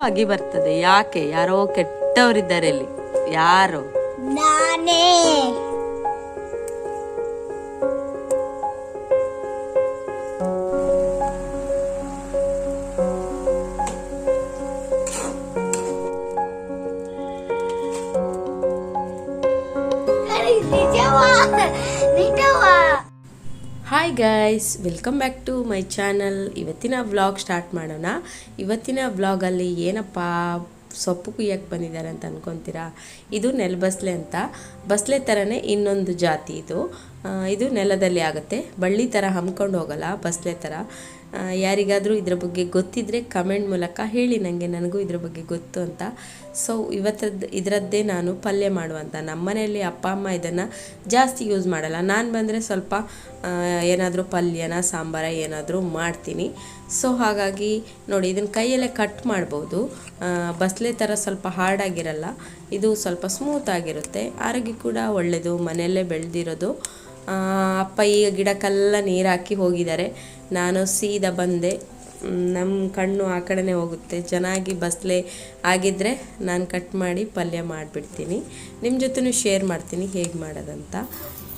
ಆಗಿ ಬರ್ತದೆ. ಯಾಕೆ? ಯಾರೋ ಕೆಟ್ಟವರಿದ್ದಾರೆ ಇಲ್ಲಿ ಯಾರು? ನಾನೇ. Hi guys welcome back to my channel ಇವತ್ತಿನ ವ್ಲಾಗ್ ಸ್ಟಾರ್ಟ್ ಮಾಡೋಣ. ಇವತ್ತಿನ ವ್ಲಾಗಲ್ಲಿ ಏನಪ್ಪ ಸೊಪ್ಪು ಕುಯ್ಯಕ್ಕೆ ಬಂದಿದ್ದಾರೆ ಅಂತ ಅನ್ಕೊತೀರಾ? ಇದು ನೆಲಬಸ್ಲೆ ಅಂತ. ಬಸ್ಲೆ ಥರನೇ ಇನ್ನೊಂದು ಜಾತಿ ಇದು. ಇದು ನೆಲದಲ್ಲಿ ಆಗುತ್ತೆ. ಬಳ್ಳಿ ಥರ ಹಮ್ಕೊಂಡು ಹೋಗಲ್ಲ ಬಸ್ಲೆ ಥರ ಯಾರಿಗಾದರೂ ಇದ್ರ ಬಗ್ಗೆ ಗೊತ್ತಿದ್ದರೆ ಕಮೆಂಟ್ ಮೂಲಕ ಹೇಳಿ ನನಗೆ ನನಗೂ ಇದ್ರ ಬಗ್ಗೆ ಗೊತ್ತು ಅಂತ. ಸೊ ಇವತ್ತದ್ದು, ಇದರದ್ದೇ ನಾನು ಪಲ್ಯ ಮಾಡುವಂಥ ನಮ್ಮ ಮನೆಯಲ್ಲಿ ಅಪ್ಪ, ಅಮ್ಮ ಇದನ್ನು ಜಾಸ್ತಿ ಯೂಸ್ ಮಾಡಲ್ಲ. ನಾನು ಬಂದರೆ ಸ್ವಲ್ಪ ಏನಾದರೂ ಪಲ್ಯನ, ಸಾಂಬಾರ ಏನಾದರೂ ಮಾಡ್ತೀನಿ. ಸೊ ಹಾಗಾಗಿ ನೋಡಿ ಇದನ್ನು ಕೈಯಲ್ಲೇ ಕಟ್ ಮಾಡ್ಬೋದು. ಬಸ್ಲೆ ಥರ ಸ್ವಲ್ಪ ಹಾರ್ಡಾಗಿರಲ್ಲ ಇದು ಸ್ವಲ್ಪ ಸ್ಮೂತ್ ಆಗಿರುತ್ತೆ. ಆರೋಗ್ಯ ಕೂಡ ಒಳ್ಳೆಯದು ಮನೆಯಲ್ಲೇ ಬೆಳೆದಿರೋದು. ಅಪ್ಪ ಈಗ ಗಿಡಕ್ಕೆಲ್ಲ ನೀರು ಹಾಕಿ ಹೋಗಿದ್ದಾರೆ. ನಾನು ಸೀದಾ ಬಂದೆ. ನಮ್ಮ ಕಣ್ಣು ಆ ಕಡೆನೇ ಹೋಗುತ್ತೆ. ಚೆನ್ನಾಗಿ ಬಸ್ಲೆ ಆಗಿದ್ದರೆ ನಾನು ಕಟ್ ಮಾಡಿ ಪಲ್ಯ ಮಾಡಿಬಿಡ್ತೀನಿ. ನಿಮ್ಮ ಜೊತೆನೂ ಶೇರ್ ಮಾಡ್ತೀನಿ ಹೇಗೆ ಮಾಡೋದಂತ.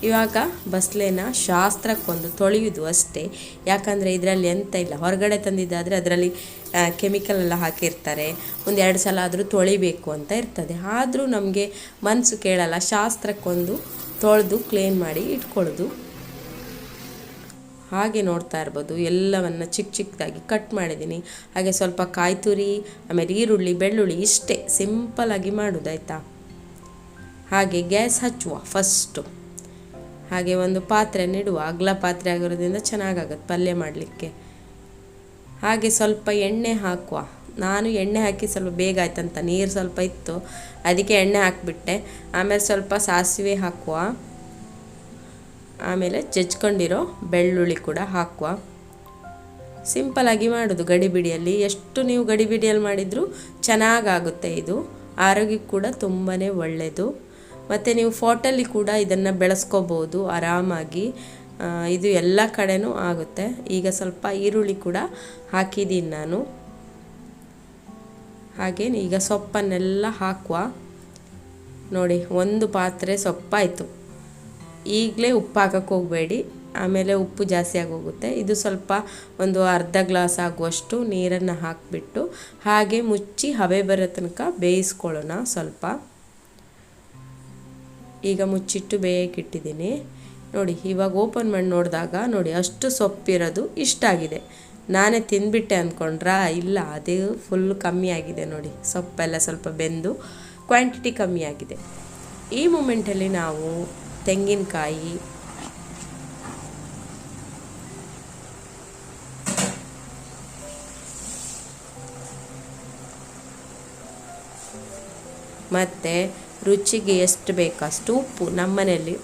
ಇವಾಗ ಬಸ್ಲೆನ ಶಾಸ್ತ್ರಕ್ಕೊಂದು ತೊಳೆಯುವುದು ಅಷ್ಟೇ. ಯಾಕಂದರೆ ಇದರಲ್ಲಿ ಎಂತ ಇಲ್ಲ. ಹೊರಗಡೆ ತಂದಿದ್ದಾದರೆ ಅದರಲ್ಲಿ ಕೆಮಿಕಲ್ ಎಲ್ಲ ಹಾಕಿರ್ತಾರೆ. ಒಂದು ಎರಡು ಸಲ ಆದರೂ ತೊಳಿಬೇಕು ಅಂತ ಇರ್ತದೆ. ಆದರೂ ನಮಗೆ ಮನಸ್ಸು ಕೇಳಲ್ಲ. ಶಾಸ್ತ್ರಕ್ಕೊಂದು ತೊಳೆದು ಕ್ಲೀನ್ ಮಾಡಿ ಇಟ್ಕೊಳ್ಳೋದು. ಹಾಗೆ ನೋಡ್ತಾ ಇರ್ಬೋದು. ಎಲ್ಲವನ್ನು ಚಿಕ್ಕ ಚಿಕ್ಕದಾಗಿ ಕಟ್ ಮಾಡಿದ್ದೀನಿ. ಹಾಗೆ ಸ್ವಲ್ಪ ಕಾಯಿ ತುರಿ ಆಮೇಲೆ ಈರುಳ್ಳಿ, ಬೆಳ್ಳುಳ್ಳಿ ಇಷ್ಟೇ ಸಿಂಪಲಾಗಿ ಮಾಡೋದಾಯ್ತಾ ಹಾಗೆ ಗ್ಯಾಸ್ ಹಚ್ಚುವ ಫಸ್ಟು ಹಾಗೆ ಒಂದು ಪಾತ್ರೆ ಇಡುವ. ಅಗ್ಲ ಪಾತ್ರೆ ಆಗಿರೋದ್ರಿಂದ ಚೆನ್ನಾಗಾಗತ್ತೆ ಪಲ್ಯ ಮಾಡಲಿಕ್ಕೆ. ಹಾಗೆ ಸ್ವಲ್ಪ ಎಣ್ಣೆ ಹಾಕುವ. ನಾನು ಎಣ್ಣೆ ಹಾಕಿ ಸ್ವಲ್ಪ ಬೇಗ ಆಯ್ತಂತ, ನೀರು ಸ್ವಲ್ಪ ಇತ್ತು, ಅದಕ್ಕೆ ಎಣ್ಣೆ ಹಾಕಿಬಿಟ್ಟೆ. ಆಮೇಲೆ ಸ್ವಲ್ಪ ಸಾಸಿವೆ ಹಾಕುವ. ಆಮೇಲೆ ಜಜ್ಕೊಂಡಿರೋ ಬೆಳ್ಳುಳ್ಳಿ ಕೂಡ ಹಾಕುವ. ಸಿಂಪಲಾಗಿ ಮಾಡೋದು ಗಡಿಬಿಡಿಯಲ್ಲಿ. ಎಷ್ಟು ನೀವು ಗಡಿಬಿಡಿಯಲ್ಲಿ ಮಾಡಿದರೂ ಚೆನ್ನಾಗಾಗುತ್ತೆ ಇದು. ಆರೋಗ್ಯಕ್ಕೆ ಕೂಡ ತುಂಬಾ ಒಳ್ಳೆಯದು ಮತ್ತು ನೀವು ಫೋಟಲ್ಲಿ ಕೂಡ ಇದನ್ನು ಬೆಳೆಸ್ಕೋಬೋದು ಆರಾಮಾಗಿ. ಇದು ಎಲ್ಲ ಕಡೆನೂ ಆಗುತ್ತೆ. ಈಗ ಸ್ವಲ್ಪ ಈರುಳ್ಳಿ ಕೂಡ ಹಾಕಿದ್ದೀನಿ ನಾನು. ಹಾಗೆ ಈಗ ಸೊಪ್ಪನ್ನೆಲ್ಲ ಹಾಕುವ. ನೋಡಿ, ಒಂದು ಪಾತ್ರೆ ಸೊಪ್ಪಾಯಿತು. ಈಗಲೇ ಉಪ್ಪು ಹಾಕಕ್ಕೆ ಹೋಗಬೇಡಿ. ಆಮೇಲೆ ಉಪ್ಪು ಜಾಸ್ತಿ ಆಗೋಗುತ್ತೆ. ಇದು ಸ್ವಲ್ಪ ಒಂದು ಅರ್ಧ ಗ್ಲಾಸ್ ಆಗುವಷ್ಟು ನೀರನ್ನು ಹಾಕಿಬಿಟ್ಟು ಹಾಗೆ ಮುಚ್ಚಿ ಹವೆ ಬರೋ ತನಕ ಬೇಯಿಸ್ಕೊಳ್ಳೋಣ ಸ್ವಲ್ಪ. ಈಗ ಮುಚ್ಚಿಟ್ಟು ಬೇಯಕ್ಕಿಟ್ಟಿದ್ದೀನಿ ನೋಡಿ, ಇವಾಗ ಓಪನ್ ಮಾಡಿ ನೋಡಿದಾಗ ನೋಡಿ, ಅಷ್ಟು ಸೊಪ್ಪಿರೋದು ಇಷ್ಟ ಆಗಿದೆ. ನಾನೇ ತಿಂದ್ಬಿಟ್ಟೆ ಅಂದ್ಕೊಂಡ್ರಾ ಇಲ್ಲ, ಅದೇ ಫುಲ್ ಕಮ್ಮಿ ಆಗಿದೆ ನೋಡಿ. ಸೊಪ್ಪೆಲ್ಲ ಸ್ವಲ್ಪ ಬೆಂದು ಕ್ವಾಂಟಿಟಿ ಕಮ್ಮಿ ಆಗಿದೆ. ಈ ಮೂಮೆಂಟಲ್ಲಿ ನಾವು ತೆಂಗಿನಕಾಯಿ, ಮತ್ತು ರುಚಿಗೆ ಎಷ್ಟು ಬೇಕು ಅಷ್ಟು ಉಪ್ಪು. ನಮ್ಮನೆಯಲ್ಲಿ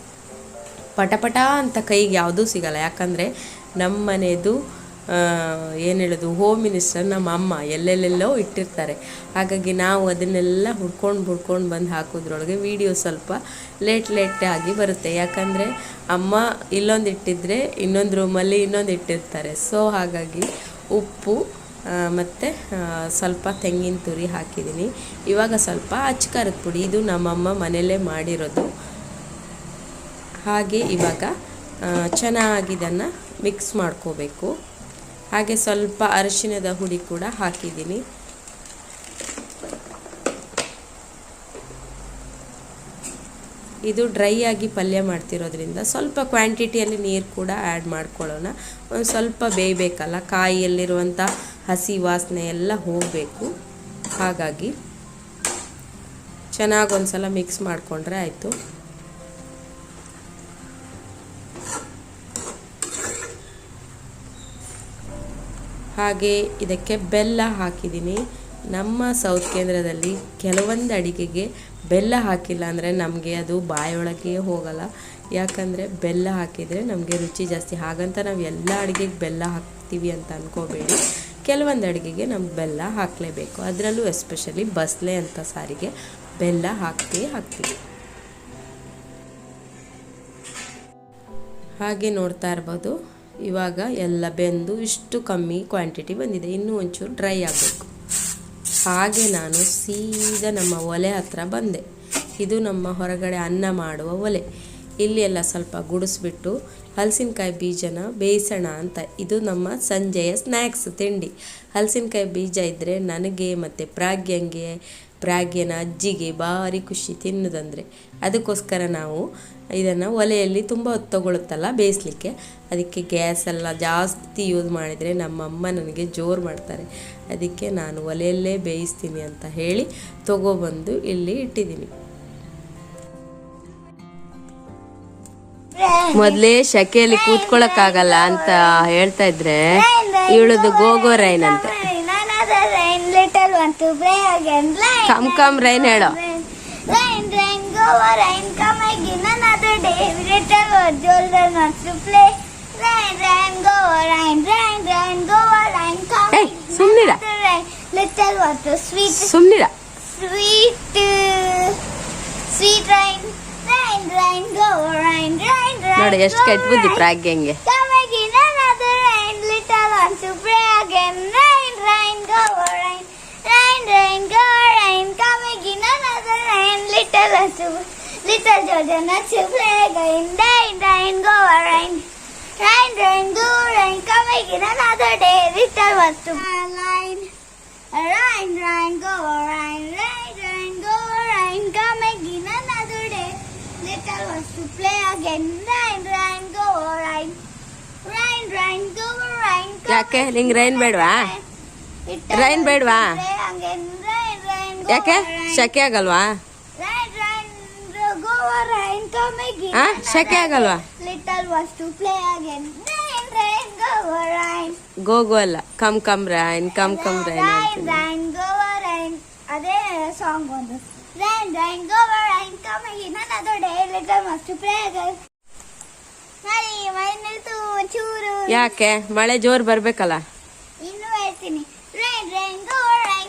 ಪಟಪಟ ಅಂತ ಕೈಗೆ ಯಾವುದೂ ಸಿಗಲ್ಲ. ಯಾಕಂದರೆ ನಮ್ಮ ಮನೆಯದು ಏನು ಹೇಳೋದು ಹೋಮ್ ಮಿನಿಸ್ಟರ್ ನಮ್ಮ ಅಮ್ಮ ಎಲ್ಲೆಲ್ಲೆಲ್ಲೋ ಇಟ್ಟಿರ್ತಾರೆ. ಹಾಗಾಗಿ ನಾವು ಅದನ್ನೆಲ್ಲ ಹುಡ್ಕೊಂಡು ಹುಡ್ಕೊಂಡು ಬಂದು ಹಾಕೋದ್ರೊಳಗೆ ವಿಡಿಯೋ ಸ್ವಲ್ಪ ಲೇಟ್ ಲೇಟ್ ಆಗಿ ಬರುತ್ತೆ. ಯಾಕಂದರೆ ಅಮ್ಮ ಇಲ್ಲೊಂದು ಇಟ್ಟಿದ್ರೆ ಇನ್ನೊಂದು ರೂಮಲ್ಲಿ ಇನ್ನೊಂದು ಇಟ್ಟಿರ್ತಾರೆ. ಸೊ ಹಾಗಾಗಿ ಉಪ್ಪು ಮತ್ತು ಸ್ವಲ್ಪ ತೆಂಗಿನ ತುರಿ ಹಾಕಿದ್ದೀನಿ ಇವಾಗ ಸ್ವಲ್ಪ ಅಚ್ಕಾರದ ಪುಡಿ. ಇದು ನಮ್ಮಮ್ಮ ಮನೆಯಲ್ಲೇ ಮಾಡಿರೋದು. ಹಾಗೆ ಇವಾಗ ಚೆನ್ನಾಗಿ ಇದನ್ನು ಮಿಕ್ಸ್ ಮಾಡ್ಕೋಬೇಕು. ಹಾಗೆ ಸ್ವಲ್ಪ ಅರಿಶಿನದ ಹುಡಿ ಕೂಡ ಹಾಕಿದ್ದೀನಿ. ಇದು ಡ್ರೈ ಆಗಿ ಪಲ್ಯ ಮಾಡ್ತಿರೋದ್ರಿಂದ ಸ್ವಲ್ಪ ಕ್ವಾಂಟಿಟಿಯಲ್ಲಿ ನೀರು ಕೂಡ ಆ್ಯಡ್ ಮಾಡ್ಕೊಳ್ಳೋಣ. ಒಂದು ಸ್ವಲ್ಪ ಬೇಯಬೇಕಲ್ಲ ಕಾಯಿಯಲ್ಲಿರುವಂಥ ಹಸಿ ವಾಸನೆ ಎಲ್ಲ ಹೋಗಬೇಕು. ಹಾಗಾಗಿ ಚೆನ್ನಾಗಿ ಒಂದು ಸಲ ಮಿಕ್ಸ್ ಮಾಡಿಕೊಂಡ್ರೆ ಆಯಿತು. ಹಾಗೆ ಇದಕ್ಕೆ ಬೆಲ್ಲ ಹಾಕಿದ್ದೀನಿ. ನಮ್ಮ ಸೌತ್ ಕೇಂದ್ರದಲ್ಲಿ ಕೆಲವೊಂದು ಅಡಿಗೆಗೆ ಬೆಲ್ಲ ಹಾಕಿಲ್ಲ ಅಂದರೆ ನಮಗೆ ಅದು ಬಾಯೊಳಗೆ ಹೋಗಲ್ಲ. ಯಾಕಂದರೆ ಬೆಲ್ಲ ಹಾಕಿದರೆ ನಮಗೆ ರುಚಿ ಜಾಸ್ತಿ. ಹಾಗಂತ ನಾವು ಎಲ್ಲ ಅಡುಗೆಗೆ ಬೆಲ್ಲ ಹಾಕ್ತೀವಿ ಅಂತ ಅಂದ್ಕೋಬೇಡಿ ಕೆಲವೊಂದು ಅಡುಗೆಗೆ ನಮ್ಗೆ ಬೆಲ್ಲ ಹಾಕಲೇಬೇಕು. ಅದರಲ್ಲೂ ಎಸ್ಪೆಷಲಿ ಬಸ್ಲೆ ಅಂತ ಸಾರಿಗೆ ಬೆಲ್ಲ ಹಾಕಿ ಹಾಕ್ತೀವಿ. ಹಾಗೆ ನೋಡ್ತಾ ಇರ್ಬೋದು. ಇವಾಗ ಎಲ್ಲ ಬೆಂದು ಇಷ್ಟು ಕಮ್ಮಿ ಕ್ವಾಂಟಿಟಿ ಬಂದಿದೆ. ಇನ್ನೂ ಒಂಚೂರು ಡ್ರೈ ಆಗಬೇಕು. ಹಾಗೆ ನಾನು ಸೀದಾ ನಮ್ಮ ಒಲೆ ಹತ್ರ ಬಂದೆ. ಇದು ನಮ್ಮ ಹೊರಗಡೆ ಅನ್ನ ಮಾಡುವ ಒಲೆ. ಇಲ್ಲಿ ಎಲ್ಲ ಸ್ವಲ್ಪ ಗುಡಿಸ್ಬಿಟ್ಟು ಹಲಸಿನಕಾಯಿ ಬೀಜನ ಬೇಯಿಸೋಣ ಅಂತ. ಇದು ನಮ್ಮ ಸಂಜೆಯ ಸ್ನ್ಯಾಕ್ಸ್ ತಿಂಡಿ. ಹಲಸಿನಕಾಯಿ ಬೀಜ ಇದ್ದರೆ ನನಗೆ ಮತ್ತು ಪ್ರಾಗ್ಯಂಗೆ ಪ್ರಾಗ್ಯನ ಅಜ್ಜಿಗೆ ಭಾರಿ ಖುಷಿ ತಿನ್ನೋದಂದರೆ. ಅದಕ್ಕೋಸ್ಕರ ನಾವು ಇದನ್ನು ಒಲೆಯಲ್ಲಿ ತುಂಬ ತಗೊಳುತ್ತಲ್ಲ ಬೇಯಿಸ್ಲಿಕ್ಕೆ. ಅದಕ್ಕೆ ಗ್ಯಾಸ್ ಎಲ್ಲ ಜಾಸ್ತಿ ಯೂಸ್ ಮಾಡಿದರೆ ನಮ್ಮಮ್ಮ ನನಗೆ ಜೋರು ಮಾಡ್ತಾರೆ. ಅದಕ್ಕೆ ನಾನು ಒಲೆಯಲ್ಲೇ ಬೇಯಿಸ್ತೀನಿ ಅಂತ ಹೇಳಿ ತಗೊಬಂದು ಇಲ್ಲಿ ಇಟ್ಟಿದ್ದೀನಿ. ಮೊದಲೇ ಶಕೆಯಲ್ಲಿ ಕೂತ್ಕೊಳ್ಳೋಕ್ಕಾಗಲ್ಲ ಅಂತ ಹೇಳ್ತಾ ಇದ್ರೆ, ಇವಳದು ಗೋಗೋರೈನಂತೆ rain, little one to play again. Rain, come, come rain ಹೇಳೋ rain, rain, rain, go over, rain, come again. Another day, little one, children want to play. Rain, rain, go rain, rain, rain, go rain, come Hey, again. rain, little one to sweet, ಸುಮ್ನಿರ sweet, uh, sweet rain. Rain, rain, go rain, rain, rain. ನೋಡಿ ಎಷ್ಟು go over, ಪ್ರಾಗ್ಯಂಗೆ Come again, another rain, little one to play again. Rain, rain, go rain. Rain, rain, go rain. Come again, another rain, little Asu, little Jordan to play again. Rain, rain, go rain. Rain, rain, go rain. Come again, another day, little to line. Rain, rain, go rain. Rain, rain, go rain. Come again, another day, little to play again. Rain, rain, go rain. Rain, rain, go rain. ಯಾಕೆ ನಿಂಗೆ rain ಬೇಡವಾ rain ಬೇಡವಾ? ಯಾಕೆ? ಶಕೆ ಆಗಲ್ವಾ? ಹಾ ಶಕೆ ಆಗಲ್ವಾ? Go go ಅಲ್ಲ come come rain come come rain ಅದೇ ಸಾಂಗ್ ಪ್ಲೇ ಯಾಕೆ? ಮಳೆ ಜೋರ್ ಬರ್ಬೇಕಲ್ಲ? ಇನ್ನು ಹೇಳ್ತೀನಿ.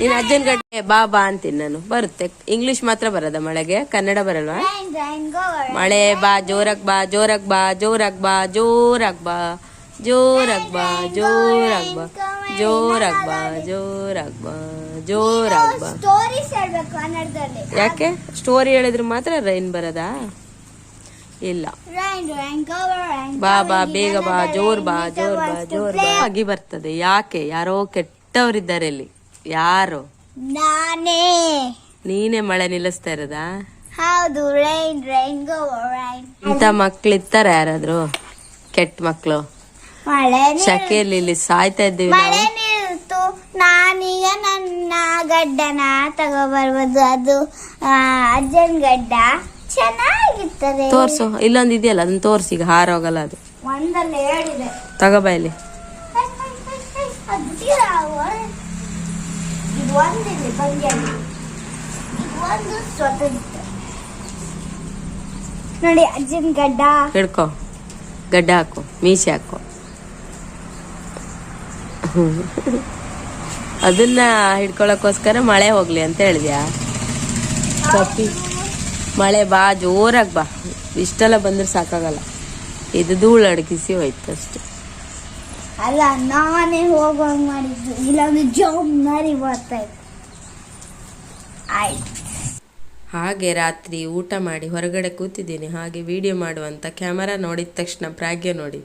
ನೀನ್ ಅಜ್ಜನ್ ಗಡ್ಡೆ ಬಾ ಬಾ ಅಂತೀನಿ ನಾನು. ಬರುತ್ತೆ. ಇಂಗ್ಲಿಷ್ ಮಾತ್ರ ಬರದ ಮಳೆಗೆ? ಕನ್ನಡ ಬರಲ್ವಾ? ಮಳೆ ಬಾ ಜೋರಕ್ ಬಾ ಜೋರಕ್ ಬಾ ಜೋರಕ್ ಬಾ ಜೋರಕ್ ಬಾ ಜೋರಕ್ ಬಾ ಜೋರಕ್ ಬಾ ಜೋರಕ್ ಬಾ ಜೋರಕ್ ಬಾ ಜೋರಕ್ ಬಾ. ಯಾಕೆ? ಸ್ಟೋರಿ ಹೇಳಿದ್ರೆ ಮಾತ್ರ ರೈನ್ ಬರೋದಾ? ಇಲ್ಲ. ಬಾ ಬಾ ಬೇಗ ಬಾ ಜೋರ್ ಬಾ ಜೋರ್ ಬಾ ಜೋರ್ ಬಾ. ಆಗಿ ಬರ್ತದೆ. ಯಾಕೆ? ಯಾರೋ ಕೆಟ್ಟವರಿದ್ದಾರೆ ಇಲ್ಲಿ ಯಾರು? ನಾನೇ. ನೀನೇ ಮಳೆ ನಿಲ್ಲಿಸ್ತಾ ಇರೋದಾ? ಹೌದು ರೈನ್ ರೈನ್ ಗೋ ರೈನ್ ಇಂಥ ಮಕ್ಳು ಇರ್ತಾರ ಯಾರಾದ್ರು? ಕೆಟ್ಟ ಮಕ್ಕಳು ಮಳೆ ಶಕೆಯಲ್ಲಿ ಇಲ್ಲಿ ಸಾಯ್ತಾ ಇದ್ದೀವಿ ಮಳೆ ನಾವು ನಿಲ್ತು ನಾನೀಗ ನನ್ನ ಗಡ್ಡನ ತಗೋಬರ್ಬೋದು. ಅದು ಆ, ಅಜ್ಜನ್ ಗಡ್ಡ. ಚೆನ್ನಾಗಿರ್ತದೆ ತೋರ್ಸು ಇಲ್ಲೊಂದು ಇದೆಯಲ್ಲ ಅದನ್ನ ತೋರ್ಸಿ ಈಗ ಹಾರೋಗಲ್ಲ ಅದು. ಒಂದಲ್ಲಿ ಹೇಳಿದೆ ತಗೋಬ ಇಲ್ಲಿ. ಇದು ಒಂದಿದೆ ಇದು ಒಂದು ಸ್ವತಂತ್ರ. ನೋಡಿ ಅಜ್ಜನ್ ಗಡ್ಡ. ಹಿಡ್ಕೊ. ಗಡ್ಡ ಹಾಕು, ಮೀಸೆ ಹಾಕು. ಅದನ್ನ ಹಿಡ್ಕೊಳಕ್ಕೋಸ್ಕರ ಮಳೆ ಹೋಗ್ಲಿ ಅಂತ ಹೇಳಿದ್ಯಾ? ಕಪ್ಪಿ. ಮಳೆ ಬಾ, ಜೋರಾಗಿ ಬಾ. ಇಷ್ಟೆಲ್ಲ ಬಂದ್ರೆ ಸಾಕಾಗಲ್ಲ. ಇದು ಧೂಳು ಅಡಗಿಸಿ ಹೋಯ್ತು ಅಷ್ಟೆ ಅಲ್ಲ ನಾನೇ ಹೋಗೋ ಮಾಡಿದ್ದು. ಇಲ್ಲಾಂದ್ರೆ ಜವಾಬ್ದಾರಿ ಬರ್ತಾ ಇತ್ತು. ಆಯ್ತು. ಹಾಗೆ ರಾತ್ರಿ ಊಟ ಮಾಡಿ ಹೊರಗಡೆ ಕೂತಿದ್ದೀನಿ. ಹಾಗೆ ವಿಡಿಯೋ ಮಾಡುವಂಥ ಕ್ಯಾಮರಾ ನೋಡಿದ ತಕ್ಷಣ ಪ್ರಾಗ್ಯ ನೋಡಿ.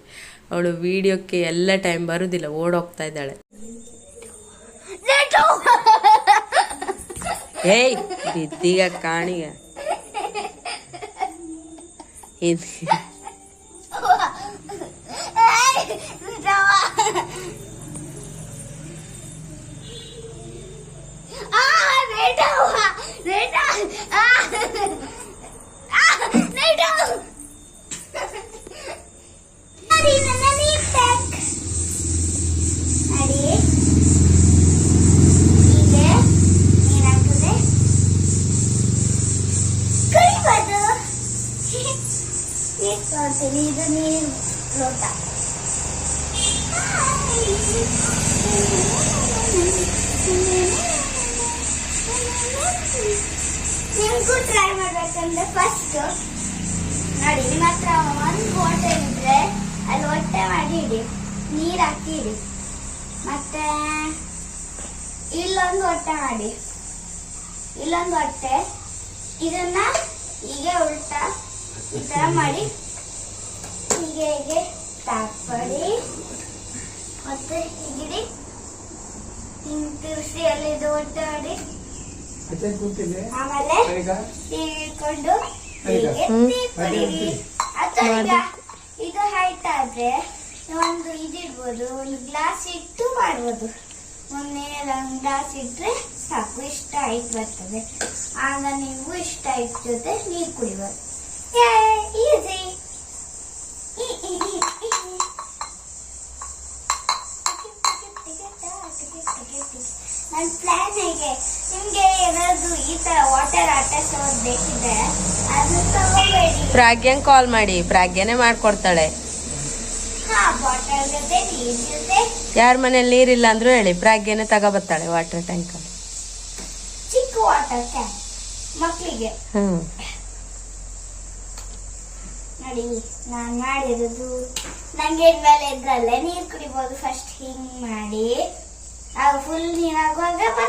ಅವಳು ವಿಡಿಯೋಕ್ಕೆ ಎಲ್ಲ ಟೈಮ್ ಬರುವುದಿಲ್ಲ ಓಡೋಗ್ತಾ ಇದ್ದಾಳೆ. ಏಯ್ ಬಿದ್ದೀಗ ಕಾಣಿಗ. ఆ రేట్ రేట్ ನಿಮ್ಗೂ ಟ್ರೈ ಮಾಡ್ಬೇಕಂದ್ರೆ ಫಸ್ಟ್ ನೋಡಿ ನಿಮ್ಮ ಹತ್ರ ಒಂದು ಬೋಟೆ ಇದ್ರೆ ಅಲ್ಲಿ ಹೊಟ್ಟೆ ಮಾಡಿ ಇಡಿ ನೀರು ಹಾಕಿ ಮತ್ತೆ ಇಲ್ಲೊಂದು ಹೊಟ್ಟೆ ಮಾಡಿ. ಇಲ್ಲೊಂದು ಹೊಟ್ಟೆ ಇದನ್ನ ಹೀಗೆ ಉಲ್ಟಾ ಈ ತರ ಮಾಡಿ. ಹೀಗೆ ಹೀಗೆ ತಾಕ್ಬೇಡಿ ಮತ್ತೆ ಹೀಗಿಡಿ ಹಿಂಗ್ ತಿರ್ಸಿ ಅಲ್ಲಿ ಕೂತಿದೆ. ಆಮೇಲೆ ಈಗ ಹೀಗೆ ಇಟ್ಕೊಂಡು ಹೀಗೆ ಹ್ಮ್. ತೀರ್ಕೊಳ್ಳಿ. ಅಥವಾ ಈಗ ಇದು ಹೈಟ್ ಆದ್ರೆ ಒಂದು ಇದಿಡ್ಬೋದು ಒಂದು ಗ್ಲಾಸ್ ಇಟ್ಟು ಮಾಡ್ಬೋದು. ಒಂದು ಮೇಲೆ ಒಂದು ಗ್ಲಾಸ್ ಇಟ್ರೆ ಸಾಕು. ಇಷ್ಟ ಹೈಟ್ ಬರ್ತದೆ. ಆಗ ನೀವು ಇಷ್ಟ ಹೈಟ್ ಜೊತೆ ನೀರು ಕುಡಿಬೋದು. ಈಸಿ ನನ್ನ ಪ್ಲಾನ್ ಹೇಗೆ ನಿಮ್ಗೆ ಏನಾದ್ರು ಈ ತರ ವಾಟರ್ ಅಟ್ಯಾಚ್ ಬೇಕಿದ್ರೆ ಅದು ತಗೋಬೇಡಿ ಪ್ರಾಗ್ಯಂಗ್ ಕಾಲ್ ಮಾಡಿ ಪ್ರಾಗ್ಯನೇ ಮಾಡ್ಕೊಡ್ತಾಳೆ. ಯಾರ ಮನೇಲಿ ನೀರಿಲ್ಲ ಅಂದ್ರೂ ಹೇಳಿ ಪ್ರಾಗ್ಯನೇ ತಗೋಬರ್ತಾಳೆ ವಾಟರ್ ಟ್ಯಾಂಕ್ ಚಿಕ್ಕ ವಾಟರ್ ಕ್ಯಾನ್ ಮಕ್ಕಳಿಗೆ ಹ್ಮ್. ನೋಡಿ ನಾನ್ ಮಾಡಿರೋದು. ನಂಗೆ ಮೇಲೆ ಇದ್ರಲ್ಲೇ ನೀರ್ ಕುಡಿಬೋದು. ಫಸ್ಟ್ ಹಿಂಗ್ ಮಾಡಿ ಆಗ ಫುಲ್ ನೀರಾಗುವಾಗ ಮತ್ತೆ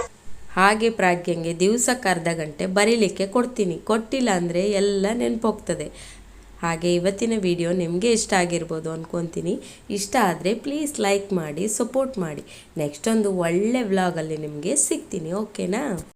ಹಾಗೆ ಪ್ರಾಜ್ಞೆಗೆ ದಿವಸಕ್ಕೆ ಅರ್ಧ ಗಂಟೆ ಬರೀಲಿಕ್ಕೆ ಕೊಡ್ತೀನಿ. ಕೊಟ್ಟಿಲ್ಲ ಅಂದರೆ ಎಲ್ಲ ನೆನಪೋಗ್ತದೆ. ಹಾಗೆ ಇವತ್ತಿನ ವಿಡಿಯೋ ನಿಮಗೆ ಇಷ್ಟ ಆಗಿರ್ಬೋದು ಅಂದ್ಕೊತೀನಿ ಇಷ್ಟ ಆದರೆ ಪ್ಲೀಸ್ ಲೈಕ್ ಮಾಡಿ ಸಪೋರ್ಟ್ ಮಾಡಿ. ನೆಕ್ಸ್ಟ್ ಒಂದು ಒಳ್ಳೆ ವ್ಲಾಗಲ್ಲಿ ನಿಮಗೆ ಸಿಗ್ತೀನಿ ಓಕೆನಾ